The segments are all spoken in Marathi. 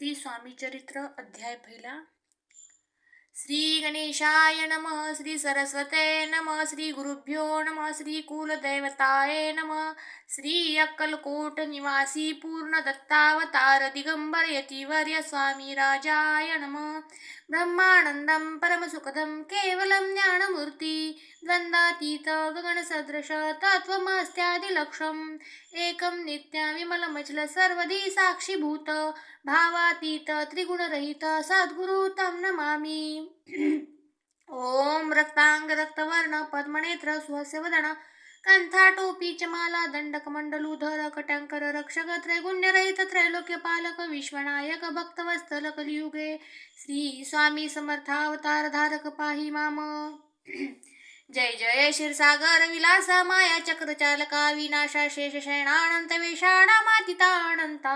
श्री स्वामी चरित्र अध्याय पहिला. श्री गणेशाय नमः श्री सरस्वते नमः श्री गुरुभ्यो नमः श्री कुलदैवताय नमः। श्री अक्कलकोट निवासी पूर्ण दत्तावतार दिगंबर यतिवर्य स्वामी राजाय नमः। ब्रह्मानन्दं परमसुखदं केवलं ज्ञानमूर्ति। द्वन्द्वातीत गगनसदृश तत्त्वमस्त्यादिलक्षम् एकं नित्यं विमलमचल सर्वधी साक्षीभूत। भावातीत त्रिगुणरहित सद्गुरु तं नमामि। ॐ रक्तांग रक्तवर्ण पद्मनेत्र सुहस्यवदन कंथा टोपी चमाला दंडक मंडलूधर कटंकर रक्षक त्रैगुण्यरहित त्रैलोक्य पालक विश्वनायक भक्तवस्तल कलियुगे श्री स्वामी समर्थावतार धारक पाही माम. जय जय क्षीरसागर विलास माया चक्र चालका विनाशा शेष शयनानंत वेषाणा मातितानंता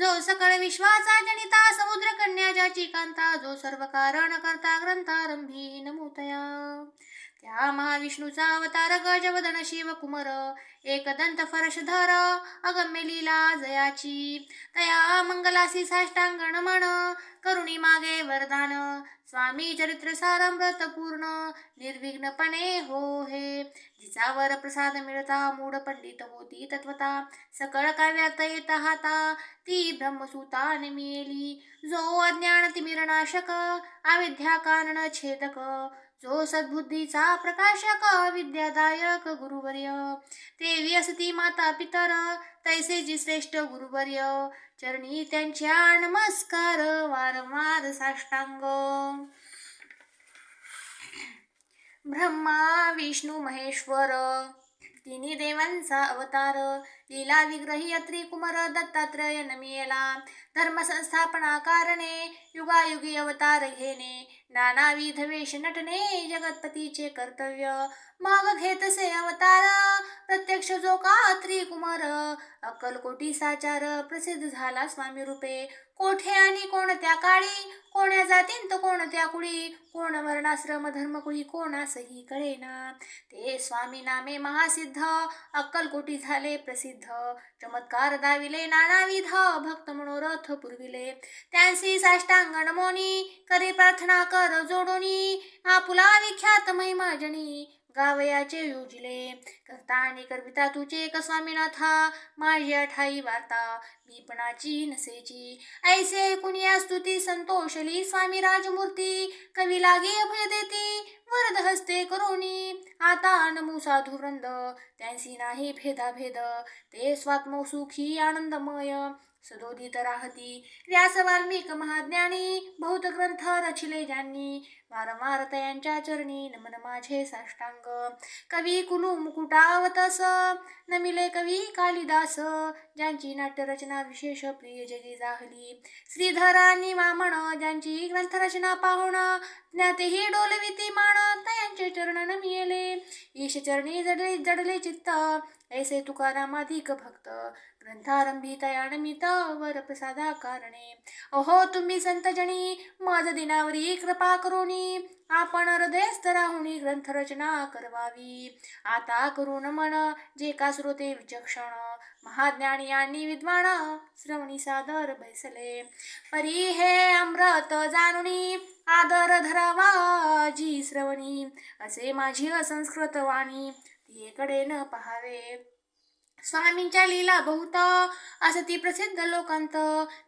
जो सकळ विश्वाचा जनिता समुद्र कन्या ज्याची कांता जो सर्व कारण करता ग्रंथारंभी नमोतया त्या महाविष्णूचा अवतार गजवदन शिव कुमर एकदंत फरशधर अगम्य लीला जयाची. तया मंगलासी साष्टांगण म्हण करुणी मागे वरदान स्वामी चरित्र सारमृत पूर्ण निर्विघ्नपणे हो हे. जिचावर प्रसाद मिळता मूढ पंडित होती तत्वता. सकळ काव्यात येत हाता ती ब्रह्मसूता मिळेली जो अज्ञान तिमिरनाशक अविद्या कानन छेदक. जो सद्बुद्धीचा प्रकाशक विद्यादायक गुरुवर्य. देवी असती माता पितर तैसे जी श्रेष्ठ गुरुवर्य. चरणी त्यांच्या नमस्कार वारंवार साष्टांग. ब्रह्मा विष्णू महेश्वर. तिन्ही देवांचा अवतार. लीला विग्रही अत्री कुमार दत्तात्रय नमियला. धर्म संस्थापना कारणे युगायुगी अवतार घेणे. नानाविध वेश नटणे जगतपतीचे कर्तव्य. मग घेतसे अवतार प्रत्यक्ष जो का त्रिकुमार अक्कलकोटी साचार प्रसिद्ध झाला स्वामी रूपे कोठे आणि कोणत्या काळी? कोण्या जातींत कोणत्या कुळी? कोण वर्णाश्रम धर्मकुळी कोणासही कळेना. ते स्वामी नामे महासिद्ध अक्कलकोटी झाले प्रसिद्ध. चमत्कार दाविले नानाविध भक्त मनोरथ पुरविले. त्यांसी साष्टांग नमोनी करी प्रार्थना कर जोडोनी. आपुला विख्यात महिमाजनी गावयाचे योजले करता आणि करविता तुझे एक स्वामीनाथा माझी अठाई वार्ता मीपणाची नसेची. ऐसे कुणी स्तुती संतोषली स्वामी राजमूर्ती कवी लागे अभय देती वरद हस्ते करोनी. आता नमू साधू वृंद त्यांसी नाही भेदाभेद ते स्वात्म सुखी आनंदमय. सदोदित राहती। व्यास वाल्मिक महाज्ञानी बहुत ग्रंथ रचिले ज्यांनी। वारंवार तयांच्या चरणी नमन माझे साष्टांग। कवी कुलू मुकुटावतस नमिले कवी कालिदास ज्यांची नाट्यरचना विशेष प्रिय जगी जाहली। श्रीधरांनी वामण ज्यांची ग्रंथरचना पाहुण ज्ञातेही डोलविती मान नमियले ईश चरणी जडले जडले चित्त ऐसे तुकारामाधिक भक्त। ग्रंथारंभी तयानमित वर प्रसादा कारणे। अहो तुम्ही संतजणी माझ दिनावरी कृपा करुणी आपण हृदयस्थ राहुनी ग्रंथरचना करवावी। आता करून मन जे का श्रोते विचक्षण महाज्ञानी आणि विद्वान श्रवणी सादर बैसले। परी हे अमृत जाणुनी आदर धरावा जी श्रवणी असे माझी असंस्कृत वाणी तिकडे न पहावे. स्वामींच्या लीला बहुत असती प्रसिद्ध लोकांत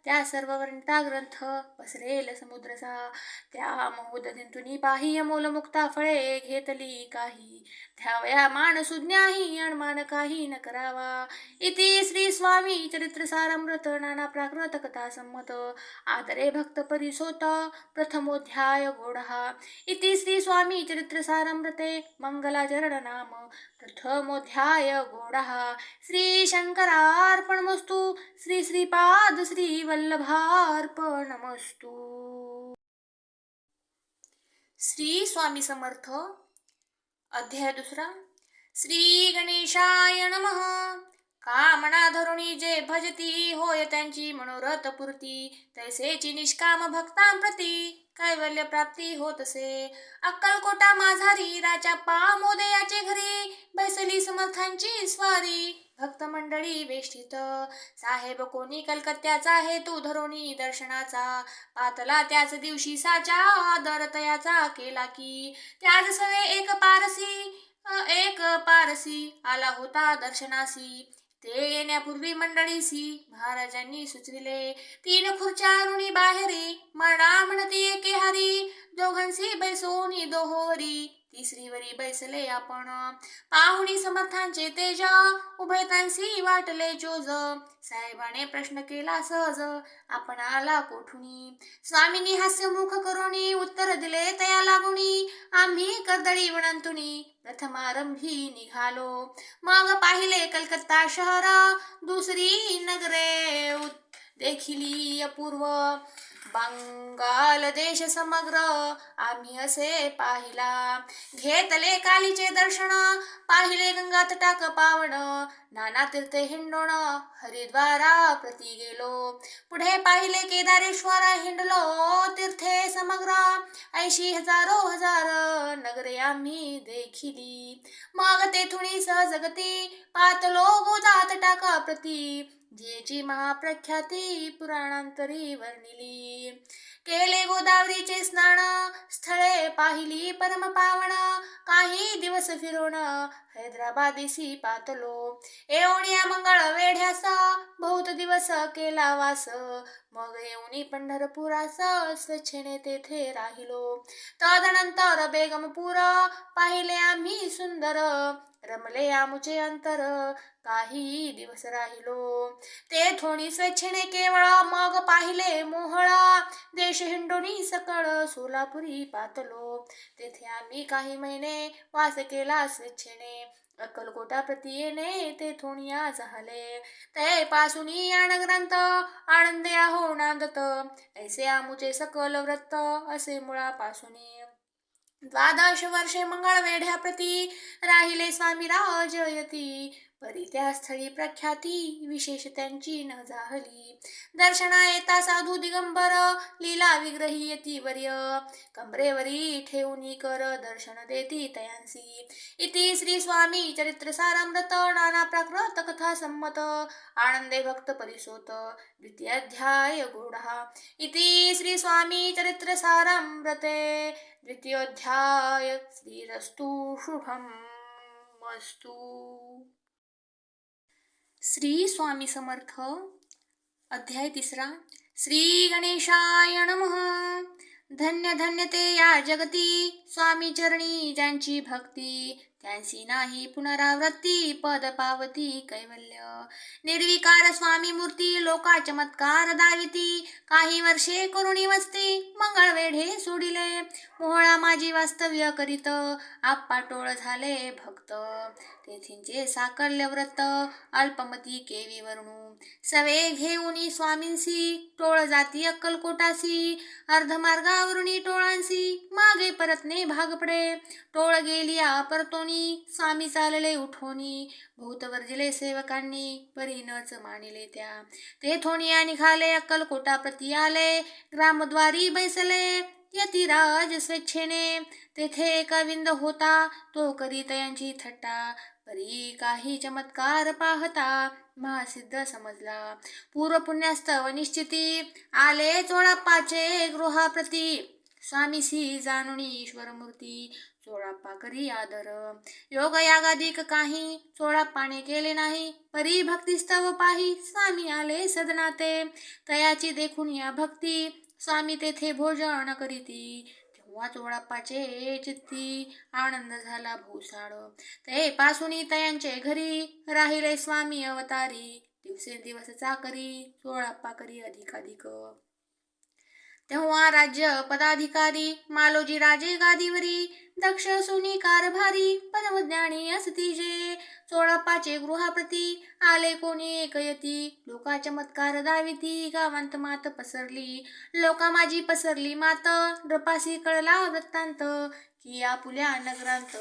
त्या सर्व वर्णिता ग्रंथ पसरेल समुद्रसा. त्या महोदधींतुनी पाही मोलमुक्ता फळे घेतली काही. ध्यावया मान सुज्ञाही अणमान काही न करावा. इति श्री स्वामी चरित्र सारमृत नाना प्राकृत कथा संमत. आदरे भक्त परिसोत प्रथमोध्याय गोढा इति श्री स्वामी चरित्र सारमृते मंगलाचरण नाम प्रथमोध्याय गोढा श्री शंकरार्पणमस्तु श्री श्रीपाद श्री वल्लभार्पणमस्तु। श्री स्वामी समर्थ अध्याय दुसरा। श्री गणेशाय नमः। कामना धरुणी जे भजती होय त्यांची मनोरथ पूर्ती तैसेची निष्काम भक्तांप्रती कैवल्य प्राप्ती होतसे। अक्कलकोटा माझारी राजा पामोदयाचे घरी बैसली समर्थांची स्वारी। भक्त मंडळी वेष्टित साहेब कोणी कलकत्त्याचा हेतू धरोणी दर्शनाचा. पातला त्याच दिवशी साचा आदर तयाचा केला की. त्याच सवे एक पारसी एक पारसी आला होता दर्शनासी. ते येण्यापूर्वी मंडळीसी महाराजांनी सुचविले. तीन खुर्च्या अरुणी बाहेरी म्हणा म्हणती एके हरी दोघांशी बैसोनी दोहोरी. तिसरीवरी बैसले आपण. पाहुणी समर्थांचे तेज उभयतांशी वाटले जोज. साहेबाने प्रश्न केला सहज आपण आला कोठुनी? स्वामींनी हास्यमुख करुणी उत्तर दिले तया लागुनी. आम्ही कर्दळी वणंतुनी प्रथमारंभी निघालो. मग पाहिले कलकत्ता शहर दुसरी नगरे देखिली अपूर्व. बंगाल देश समग्र आम्ही असे पाहिला. घेतले कालीचे दर्शन पाहिले गंगात टाक पावण नाना तीर्थ हिंडोण हरिद्वारा प्रती गेलो. पुढे पाहिले केदारेश्वर हिंडलो तीर्थे समग्र. ऐशी हजारो हजार नगरे आम्ही देखिली. मग तेथुणी सहजगती पातलो गोदात टाका प्रती. जेची महाप्रख्याती पुराणांतरी वर्णिली. केले गोदावरीचे स्नान स्थळे पाहिली परम पावन काही दिवस फिरून हैदराबादेसी पातलो. एवढ्या मंगळ वेढ्यास बहुत दिवस केला वास. मग येऊनी पंढरपुरास स्वच्छेने तेथे राहिलो. तदनंतर बेगमपूर पाहिले आम्ही सुंदर रमले आमुचे अंतर काही दिवस राहिलो. ते थोणी स्वेच्छेने केवळ मग पाहिले मोहळा. देश हिंडोनी सकळ सोलापुरी पातलो. तेथे आम्ही काही महिने वास केला स्वेच्छेने. अक्कलकोटा प्रतियेने ते थोणिया झाले. ते पासून ग्रंथ आनंदे आहो नांदत. ऐसे आमुचे सकल व्रत असे मुळापासून द्वादश वर्षे मंगळ प्रती राहिले स्वामी राजयती परी त्या स्थळी प्रख्याती विशेष त्यांची न जाहली दर्शना येता साधू दिगंबर लीला विग्रही येती वर्य. कमरेवरी ठेवून कर दर्शन देती तयांसी. इति श्री स्वामी चरित्र सारामृत नाना प्राकृत कथा संमत आनंदे भक्त परिसोत द्वितीयाध्याय इति श्री स्वामी चरित्र सारामृते द्वितीयोध्याय श्रीरस्तु शुभम अस्तु श्री स्वामी समर्थ अध्याय तिसरा. श्री गणेशाय नमः. धन्य धन्य ते या जगती. स्वामी चरणी ज्यांची भक्ती त्यांची नाही पुनरावृत्ती पद पावती कैवल्य. निर्विकार स्वामी मूर्ती लोका चमत्कार दाविती. काही वर्षे करुणी वस्ती मंगळ वेढे सोडिले. मोहळा माझी वास्तव्य करीत आप्पा टोळ झाले भक्त. तेथींचे साकल्य व्रत अल्पमती केवी वर्णू. सवे घेऊनी स्वामींसी टोळ जाती अक्कलकोटासी अर्धमार्गावरुणी टोळांसी मागे परतने भाग पडे टोळ गेली परतोनी स्वामी चालले उठोनी भूत वर्जिले सेवकांनी परी नच मानिले त्या. ते थोनिया निघाले अक्कलकोटा प्रती आले ग्रामद्वारी बैसले यतिराज स्वेच्छेने. तेथे एका विंद होता तो करीत यांची थट्टा. परी काही चमत्कार पाहता महासिद्ध समजला. पूर्व पुण्यास्तव निश्चिती आले चोळाप्पाचे गृहाप्रती. स्वामीसी जाणुनी ईश्वरमूर्ती चोळाप्पा करी आदर. योग यागादिक काही चोळाप्पाने केले नाही परी भक्तिस्तव पाही स्वामी आले सदनाते. तयाची देखून या भक्ती स्वामी तेथे भोजन करीती. तेव्हा चोळाप्पाचे चित्ती आनंद झाला भूसाळ. ते पासुनी तयांचे घरी राहिले स्वामी अवतारी. दिवसेंदिवस चाकरी चोळाप्पा करी अधिकाधिक. तेव्हा राज्य पदाधिकारी मालोजी राजे गादीवरी दक्ष सुनी कारभारी परमज्ञानी असती जे चोळाप्पाचे गृहाप्रती आले कोणी एकयती लोका चमत्कार दाविती गावांत मात पसरली. लोका माझी पसरली मात नृपासी कळला वृत्तांत की आपुल्या नगरांत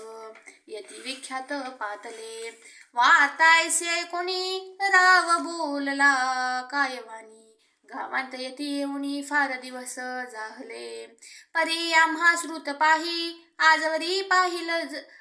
यती विख्यात पातले. वार्ता ऐसे कोणी राव बोलला कायवानी गावांत येती येऊनी फार दिवस जाहले. परी आम्हा श्रुत पाही आजवरी पाहिल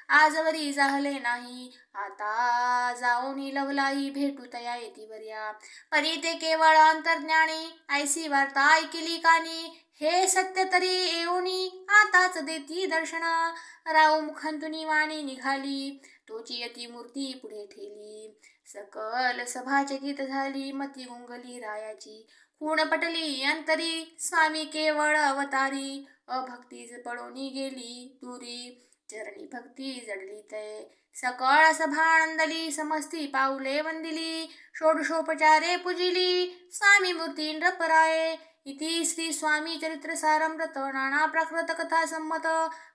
आजवरी जाहले नाही. आता जाऊन लवलाई भेटू तया येती वर्या परी ते केवळ अंतर्ज्ञानी ऐसी वार्ता ऐकली कानी. हे सत्य तरी येऊनी आताच देती दर्शना. राऊ मुखांतुनी वाणी निघाली. तोची यती मूर्ती पुढे ठेली. सकल सभाचकित झाली मती गुंगली रायाची. खूण पटली अंतरी स्वामी केवळ अवतारी. अभक्तीच पळोनी गेली दुरी चरणी भक्ती जडली ते. सकळ सभा आनंदली समस्ती पाऊले वंदिली. षोडशोपचारे पूजिली स्वामी मूर्ती नृपराये इति श्री स्वामी चरित्र सारमृत नाना प्राकृत कथा संमत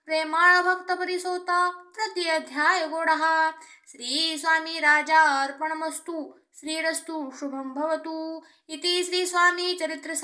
प्रेमाळ भक्त परिसोता तृतीय अध्याय गोडहा श्री स्वामी राजा अर्पणमस्तु श्रीरस्तु शुभं भवतु। इति श्री स्वामी चरित्र